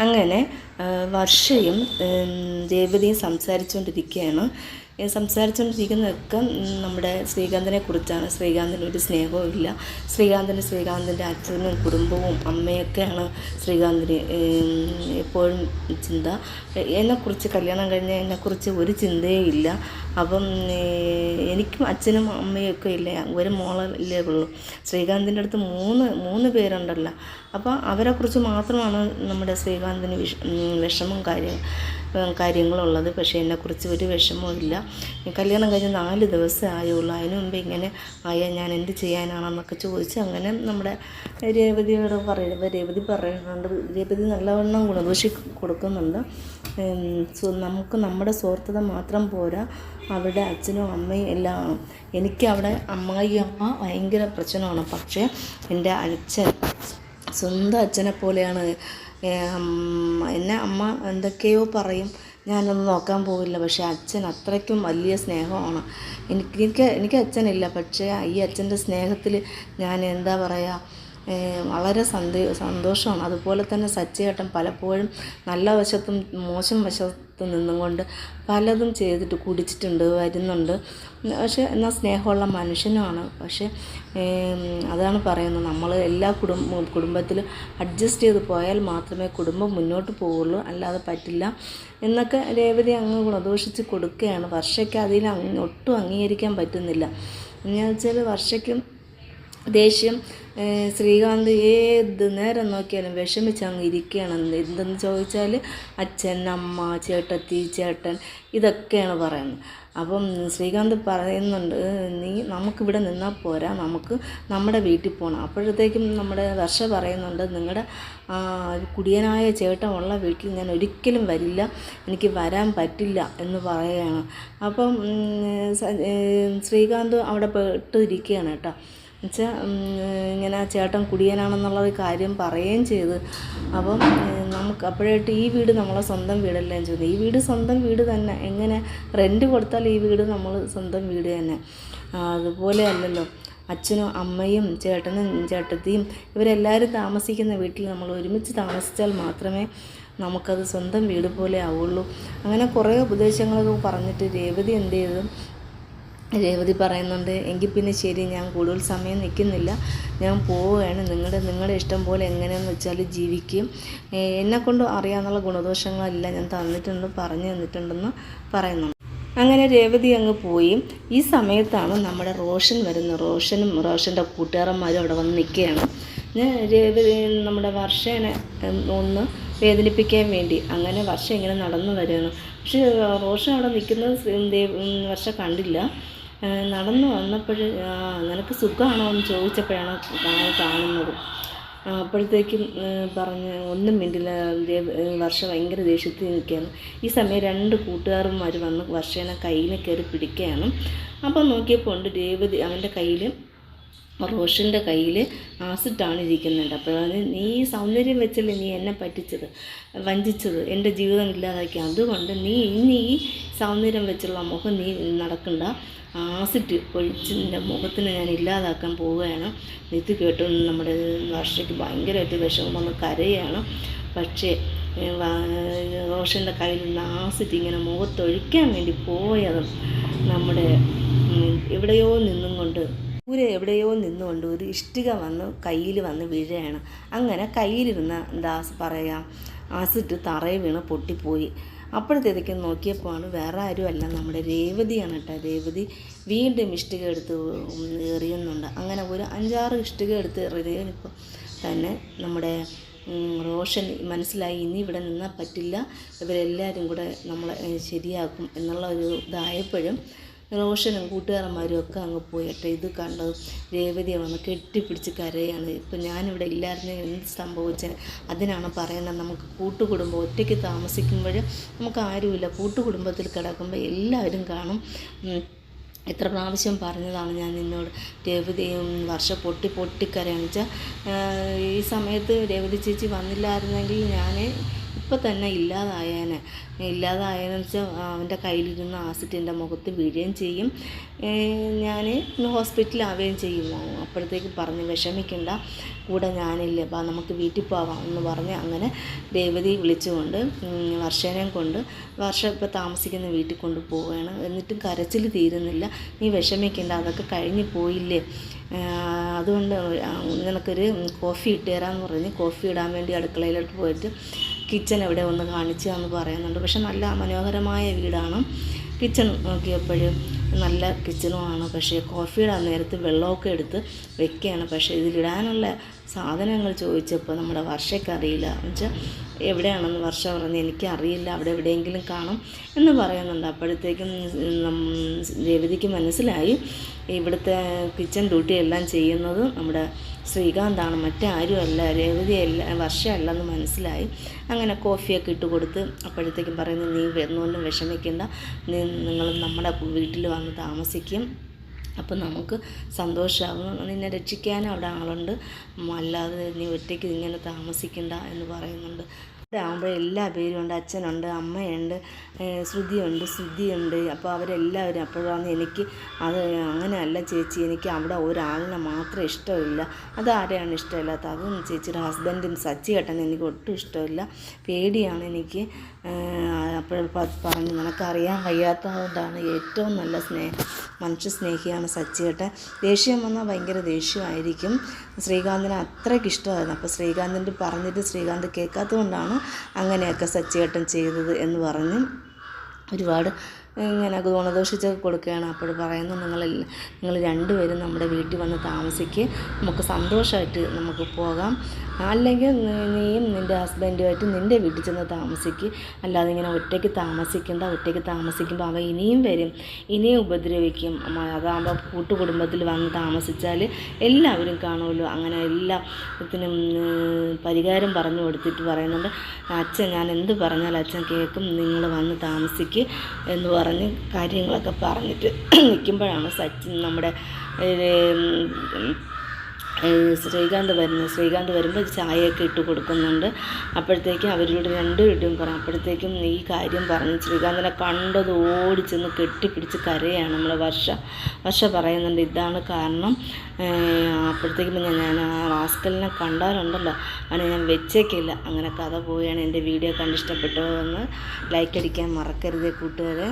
അങ്ങനെ വർഷയും രേവതിയും സംസാരിച്ചുകൊണ്ടിരിക്കുകയാണ് സംസാരിച്ചുകൊണ്ടിരിക്കുന്നതൊക്കെ നമ്മുടെ ശ്രീകാന്തിനെ കുറിച്ചാണ്. ശ്രീകാന്തിന് ഒരു സ്നേഹവും ഇല്ല. ശ്രീകാന്തിന് ശ്രീകാന്തിന്റെ അച്ഛനും കുടുംബവും അമ്മയൊക്കെയാണ് ശ്രീകാന്തിന് എപ്പോഴും ചിന്ത. എന്നെക്കുറിച്ച് കല്യാണം കഴിഞ്ഞ എന്നെക്കുറിച്ച് ഒരു ചിന്തയും ഇല്ല. അപ്പം എനിക്കും അച്ഛനും അമ്മയൊക്കെ ഇല്ല? ഒരു മോളല്ലേ ഉള്ളൂ. ശ്രീകാന്തിന്റെ അടുത്ത് മൂന്ന് മൂന്ന് പേരുണ്ടല്ലോ. അപ്പോൾ അവരെക്കുറിച്ച് മാത്രമാണ് നമ്മുടെ ശ്രീകാന്തിന് വിഷ വിഷമം കാര്യം കാര്യങ്ങളുള്ളത്. പക്ഷേ എന്നെക്കുറിച്ച് ഒരു വിഷമവും ഇല്ല. കല്യാണം കഴിഞ്ഞ് നാല് ദിവസമേ ആയുള്ളൂ. അതിന് മുമ്പ് ഇങ്ങനെ ആയാൽ ഞാൻ എന്ത് ചെയ്യാനാണെന്നൊക്കെ ചോദിച്ച് അങ്ങനെ നമ്മുടെ രേവതിയോട് പറയുമ്പോൾ രേവതി പറയുന്നുണ്ട് രേവതി നല്ലവണ്ണം ഗുണദോഷി കൊടുക്കുന്നുണ്ട്. നമുക്ക് നമ്മുടെ സ്വാർത്ഥത മാത്രം പോരാ. അവിടെ അച്ഛനും അമ്മയും എല്ലാം ആണ് എനിക്ക് അവിടെ അമ്മായി അമ്മ ഭയങ്കര പ്രശ്നമാണ്. പക്ഷേ എന്റെ അച്ഛൻ സ്വന്തം അച്ഛനെ പോലെയാണ്. എന്നെ അമ്മ എന്തൊക്കെയോ പറയും. ഞാനൊന്നും നോക്കാൻ പോകില്ല പക്ഷേ അച്ഛൻ അത്രയ്ക്കും വലിയ സ്നേഹമാണ്. എനിക്ക് എനിക്ക് എനിക്ക് അച്ഛനില്ല. പക്ഷേ ഈ അച്ഛന്റെ സ്നേഹത്തിൽ ഞാൻ എന്താ പറയുക വളരെ സന്തോ സന്തോഷമാണ്. അതുപോലെ തന്നെ സച്ചേട്ടൻ പലപ്പോഴും നല്ല വശത്തും മോശം വശത്തും നിന്നും കൊണ്ട് പലതും ചെയ്തിട്ട് കുടിച്ചിട്ടുണ്ട് വരുന്നുണ്ട്. പക്ഷേ എന്നാൽ സ്നേഹമുള്ള മനുഷ്യനുമാണ്. പക്ഷേ അതാണ് പറയുന്നത്. നമ്മൾ എല്ലാ കുടുംബ കുടുംബത്തിലും അഡ്ജസ്റ്റ് ചെയ്ത് പോയാൽ മാത്രമേ കുടുംബം മുന്നോട്ട് പോവുള്ളൂ. അല്ലാതെ പറ്റില്ല. എന്നൊക്കെ രേവതി അങ്ങ് ഗുണദോഷിച്ച് കൊടുക്കുകയാണ്. വർഷയ്ക്ക് അതിൽ ഒട്ടും അംഗീകരിക്കാൻ പറ്റുന്നില്ല. എന്നുവെച്ചാൽ വർഷയ്ക്കും ദേഷ്യം ശ്രീകാന്ത് ഏത് നേരം നോക്കിയാലും വിഷമിച്ച് അങ്ങ് ഇരിക്കുകയാണ്. എന്തെന്ന് ചോദിച്ചാൽ അച്ഛൻ അമ്മ ചേട്ടത്തി ചേട്ടൻ ഇതൊക്കെയാണ് പറയുന്നത്. അപ്പം ശ്രീകാന്ത് പറയുന്നുണ്ട് നീ നമുക്കിവിടെ നിന്നാൽ പോരാ നമുക്ക് നമ്മുടെ വീട്ടിൽ പോകണം അപ്പോഴത്തേക്കും നമ്മുടെ വർഷ പറയുന്നുണ്ട് നിങ്ങളുടെ കുടിയനായ ചേട്ടമുള്ള വീട്ടിൽ ഞാൻ ഒരിക്കലും വരില്ല എനിക്ക് വരാൻ പറ്റില്ല എന്ന് പറയുകയാണ്. അപ്പം ശ്രീകാന്ത് അവിടെ പെട്ടിരിക്കുകയാണ് കേട്ടോ. എന്നുവെച്ചാൽ ഇങ്ങനെ ചേട്ടൻ കുടിയനാണെന്നുള്ളത് കാര്യം പറയുകയും ചെയ്ത്. അപ്പം നമുക്ക് അപ്പോഴായിട്ട് ഈ വീട് നമ്മളെ സ്വന്തം വീടല്ലേ ചോദിക്കും ഈ വീട് സ്വന്തം വീട് തന്നെ. എങ്ങനെ റെന്റ് കൊടുത്താൽ ഈ വീട് നമ്മൾ സ്വന്തം വീട് തന്നെ. അതുപോലെ അല്ലല്ലോ. അച്ഛനും അമ്മയും ചേട്ടനും ചേട്ടത്തിയും ഇവരെല്ലാവരും താമസിക്കുന്ന വീട്ടിൽ നമ്മൾ ഒരുമിച്ച് താമസിച്ചാൽ മാത്രമേ നമുക്കത് സ്വന്തം വീട് പോലെ ആവുള്ളൂ. അങ്ങനെ കുറേ ഉപദേശങ്ങളൊക്കെ പറഞ്ഞിട്ട് രേവതി എന്ത് ചെയ്തു? രേവതി പറയുന്നുണ്ട് എങ്കിൽ പിന്നെ ശരി ഞാൻ കൂടുതൽ സമയം നിൽക്കുന്നില്ല. ഞാൻ പോവുകയാണ്. നിങ്ങളുടെ നിങ്ങളുടെ ഇഷ്ടം പോലെ എങ്ങനെയെന്ന് വെച്ചാൽ ജീവിക്കും. എന്നെക്കൊണ്ട് അറിയാവുന്ന ഗുണദോഷങ്ങളെല്ലാം ഞാൻ തന്നിട്ടുണ്ട് പറഞ്ഞു തന്നിട്ടുണ്ടെന്ന് പറയുന്നു അങ്ങനെ രേവതി അങ്ങ് പോയി. ഈ സമയത്താണ് നമ്മുടെ റോഷൻ വരുന്നത്. റോഷനും റോഷന്റെ കൂട്ടുകാരന്മാരും അവിടെ വന്ന് നിൽക്കുകയാണ്. ഞാൻ രേവതി നമ്മുടെ വർഷേനെ ഒന്ന് വേദനിപ്പിക്കാൻ വേണ്ടി. അങ്ങനെ വർഷ ഇങ്ങനെ നടന്നു വരികയാണ്. പക്ഷേ റോഷൻ അവിടെ നിൽക്കുന്നത് വർഷ കണ്ടില്ല. നടന്നു വന്നപ്പോൾ നിനക്ക് സുഖമാണോ എന്ന് ചോദിച്ചപ്പോഴാണ് കാണുന്നത്. അപ്പോഴത്തേക്കും പറഞ്ഞ് ഒന്നും മിണ്ടില്ല വർഷ ഭയങ്കര ദേഷ്യത്തിൽ നിൽക്കുകയാണ്. ഈ സമയം രണ്ട് കൂട്ടുകാരന്മാർ വന്ന് വർഷേനെ കയ്യിൽ കയറി പിടിക്കുകയാണ്. അപ്പം നോക്കിയപ്പോൾ ഉണ്ട് രേവതി അവന്റെ കയ്യിൽ റോഷന്റെ കയ്യിൽ ആസിഡാണ് ഇരിക്കുന്നുണ്ട് അപ്പോഴാണ് നീ സൗന്ദര്യം വെച്ചല്ലേ നീ എന്നെ പറ്റിച്ചത് വഞ്ചിച്ചത് എന്റെ ജീവിതം ഇല്ലാതാക്കി. അതുകൊണ്ട് നീ ഇനി ഈ സൗന്ദര്യം വെച്ചുള്ള മുഖം നീ നടക്കണ്ട. ആസിഡ് ഒഴിച്ച് നിന്റെ മുഖത്തിന് ഞാൻ ഇല്ലാതാക്കാൻ പോവുകയാണ്. ഇത് കേട്ടു നമ്മുടെ വർഷയ്ക്ക് ഭയങ്കരമായിട്ട് വിഷമം വന്ന് കരയാണ് പക്ഷേ റോഷന്റെ നിന്ന് ആസിഡ് ഇങ്ങനെ മുഖത്തൊഴിക്കാൻ വേണ്ടി പോയതും നമ്മുടെ എവിടെയോ നിന്നും കൊണ്ട് ദൂരെ എവിടെയോ നിന്നുകൊണ്ട് ഒരു ഇഷ്ടിക വന്ന് കയ്യിൽ വന്ന് വീഴുകയാണ് അങ്ങനെ കയ്യിലിരുന്ന എന്താ പറയാ ആസിഡ് തറയിൽ വീണ് പൊട്ടിപ്പോയി. അപ്പോഴത്തേക്കും നോക്കിയപ്പോഴാണ് വേറെ ആരും അല്ല നമ്മുടെ രേവതിയാണ് കേട്ടോ. രേവതി വീണ്ടും ഇഷ്ടിക എടുത്ത് എറിയുന്നുണ്ട്. അങ്ങനെ ഒരു അഞ്ചാറ് ഇഷ്ടിക എടുത്ത് എറിയപ്പോൾ തന്നെ നമ്മുടെ റോഷൻ മനസ്സിലായി ഇനി ഇവിടെ നിന്നാൽ പറ്റില്ല. ഇവരെല്ലാവരും കൂടെ നമ്മളെ ശരിയാക്കും എന്നുള്ള ഒരു ഇതായപ്പോഴും റോഷനും കൂട്ടുകാരന്മാരും ഒക്കെ അങ്ങ് പോയിട്ട്. ഇത് കണ്ടത് രേവതിയെ വന്ന് കെട്ടിപ്പിടിച്ച് കരയാണ്. ഇപ്പം ഞാനിവിടെ ഇല്ലായിരുന്നു. എന്ത് സംഭവിച്ചത് അതിനാണ് പറയുന്നത് നമുക്ക് കൂട്ടുകുടുംബം ഒറ്റയ്ക്ക് താമസിക്കുമ്പോൾ നമുക്ക് ആരുമില്ല. കൂട്ടുകുടുംബത്തിൽ കിടക്കുമ്പോൾ എല്ലാവരും കാണും. എത്ര പ്രാവശ്യം പറഞ്ഞതാണ് ഞാൻ നിന്നോട്. രേവതിയും വർഷ പൊട്ടി പൊട്ടിക്കരയാണ് വെച്ചാൽ ഈ സമയത്ത് രേവതി ചേച്ചി വന്നില്ലായിരുന്നെങ്കിൽ ഞാൻ ഇപ്പം തന്നെ ഇല്ലാതായേനെ. ഇല്ലാതായെന്ന് വെച്ചാൽ അവന്റെ കയ്യിലിരുന്ന ആസിഡ് എന്റെ മുഖത്ത് വീഴുകയും ചെയ്യും. ഞാൻ ഹോസ്പിറ്റലാവുകയും ചെയ്യും. അപ്പോഴത്തേക്ക് പറഞ്ഞ് വിഷമിക്കണ്ട. കൂടെ ഞാനില്ല ബാ നമുക്ക് വീട്ടിൽ പോവാം എന്ന് പറഞ്ഞ് അങ്ങനെ രേവതി വിളിച്ചുകൊണ്ട് വർഷേനെയും കൊണ്ട് വർഷ ഇപ്പോൾ താമസിക്കുന്ന വീട്ടിൽ കൊണ്ട് പോവുകയാണ്. എന്നിട്ടും കരച്ചിൽ തീരുന്നില്ല. നീ വിഷമിക്കണ്ട അതൊക്കെ കഴിഞ്ഞ് പോയില്ലേ? അതുകൊണ്ട് നിനക്കൊരു കോഫി ഇട്ട് തരാമെന്ന് പറഞ്ഞ് കോഫി ഇടാൻ വേണ്ടി അടുക്കളയിലോട്ട് പോയിട്ട് കിച്ചൺ എവിടെ ഒന്ന് കാണിച്ചു എന്ന് പറയുന്നുണ്ട്. പക്ഷെ നല്ല മനോഹരമായ വീടാണ്. കിച്ചൺ നോക്കിയപ്പോഴും നല്ല കിച്ചണുമാണ്. പക്ഷേ കോഫിയുടെ നേരത്ത് വെള്ളമൊക്കെ എടുത്ത് വെക്കുകയാണ്. പക്ഷേ ഇതിലിടാനുള്ള സാധനങ്ങൾ ചോദിച്ചപ്പോൾ നമ്മുടെ വർഷയ്ക്കറിയില്ല എന്ന് വെച്ചാൽ എവിടെയാണെന്ന് വർഷ പറഞ്ഞ് എനിക്കറിയില്ല അവിടെ എവിടെയെങ്കിലും കാണും എന്ന് പറയുന്നുണ്ട്. അപ്പോഴത്തേക്കും രേവതിക്ക് മനസ്സിലായി. ഇവിടുത്തെ കിച്ചൺ ഡ്യൂട്ടി എല്ലാം ചെയ്യുന്നത് നമ്മുടെ ശ്രീകാന്താണ്. മറ്റാരുമല്ല രേവതിയല്ല വർഷമല്ലെന്ന് മനസ്സിലായി. അങ്ങനെ കോഫിയൊക്കെ ഇട്ട് കൊടുത്ത് അപ്പോഴത്തേക്കും പറയുന്നത് നീ വരുന്നൊന്നും വിഷമിക്കേണ്ട. നിങ്ങൾ നമ്മുടെ വീട്ടിൽ വന്ന് താമസിക്കും. അപ്പം നമുക്ക് സന്തോഷമാകും. നിന്നെ രക്ഷിക്കാനും അവിടെ ആളുണ്ട്. അല്ലാതെ നീ ഒറ്റയ്ക്ക് ഇങ്ങനെ താമസിക്കണ്ട എന്ന് പറയുന്നുണ്ട്. ആകുമ്പോൾ എല്ലാ പേരും ഉണ്ട്. അച്ഛനുണ്ട് അമ്മയുണ്ട് ശ്രുതിയുണ്ട് ശ്രുതിയുണ്ട് അപ്പോൾ അവരെല്ലാവരും അപ്പോഴാണ് എനിക്ക് അത് അങ്ങനെയല്ല ചേച്ചി എനിക്ക് അവിടെ ഒരാളിനെ മാത്രം ഇഷ്ടമില്ല. അതാരെയാണ് ഇഷ്ടമില്ലാത്ത അതും ചേച്ചിയുടെ ഹസ്ബൻഡും സച്ചി ഏട്ടനും എനിക്ക് ഒട്ടും ഇഷ്ടമില്ല. പേടിയാണ് എനിക്ക്. അപ്പോൾ പറഞ്ഞു നിനക്കറിയാൻ വയ്യാത്തതുകൊണ്ടാണ് ഏറ്റവും നല്ല സ്നേഹ മനുഷ്യ സ്നേഹിയാണ് സച്ചിയേട്ടൻ. ദേഷ്യം വന്നാൽ ഭയങ്കര ദേഷ്യമായിരിക്കും. ശ്രീകാന്തിന് അത്രയ്ക്ക് ഇഷ്ടമായിരുന്നു. അപ്പോൾ ശ്രീകാന്തിന്റെ പറഞ്ഞിട്ട് ശ്രീകാന്ത് കേൾക്കാത്തതുകൊണ്ടാണ് അങ്ങനെയൊക്കെ സച്ചിയേട്ടൻ ചെയ്തത് എന്ന് പറഞ്ഞ് ഒരുപാട് ഇങ്ങനെ ഗുണദോഷിച്ചൊക്കെ കൊടുക്കുകയാണ്. അപ്പോൾ പറയുന്നു നിങ്ങൾ നിങ്ങൾ രണ്ടുപേരും നമ്മുടെ വീട്ടിൽ വന്ന് താമസിക്ക്. നമുക്ക് സന്തോഷമായിട്ട് നമുക്ക് പോകാം. അല്ലെങ്കിൽ നീയും നിന്റെ ഹസ്ബൻഡുമായിട്ട് നിന്റെ വീട്ടിൽ ചെന്ന് താമസിക്ക്. അല്ലാതെ ഇങ്ങനെ ഒറ്റയ്ക്ക് താമസിക്കേണ്ട ഒറ്റയ്ക്ക് താമസിക്കുമ്പോൾ അവ ഇനിയും വരും. ഇനിയും ഉപദ്രവിക്കും. അതാകുമ്പോൾ കൂട്ടുകുടുംബത്തിൽ വന്ന് താമസിച്ചാൽ എല്ലാവരും കാണുമല്ലോ. അങ്ങനെ എല്ലാത്തിനും പരിഹാരം പറഞ്ഞു കൊടുത്തിട്ട് പറയുന്നുണ്ട് അച്ഛൻ ഞാൻ എന്ത് പറഞ്ഞാലും അച്ഛൻ കേൾക്കും. നിങ്ങൾ വന്ന് താമസിക്ക്. എന്ന് പറഞ്ഞ് കാര്യങ്ങളൊക്കെ പറഞ്ഞിട്ട് നിൽക്കുമ്പോഴാണ് സച്ചിൻ നമ്മുടെ ശ്രീകാന്ത് വരുന്നു ശ്രീകാന്ത് വരുമ്പോൾ ചായയൊക്കെ ഇട്ട് കൊടുക്കുന്നുണ്ട്. അപ്പോഴത്തേക്കും അവരോട് രണ്ടുപേരും പറഞ്ഞു അപ്പോഴത്തേക്കും ഈ കാര്യം പറഞ്ഞ് ശ്രീകാന്തിനെ കണ്ടത് ഓടിച്ചെന്ന് കെട്ടിപ്പിടിച്ച് കരയാണ് നമ്മൾ വർഷ. വർഷ പറയുന്നുണ്ട് ഇതാണ് കാരണം. അപ്പോഴത്തേക്കും ഞാൻ ഞാൻ ആ റാസ്കലിനെ കണ്ടാലുണ്ടല്ലോ. അവനെ ഞാൻ വെച്ചേക്കില്ല. അങ്ങനെ കഥ പോവുകയാണ്. എന്റെ വീഡിയോ കണ്ടിഷ്ടപ്പെട്ടോ എന്ന് ലൈക്ക് അടിക്കാൻ മറക്കരുത് കൂട്ടുകാരെ.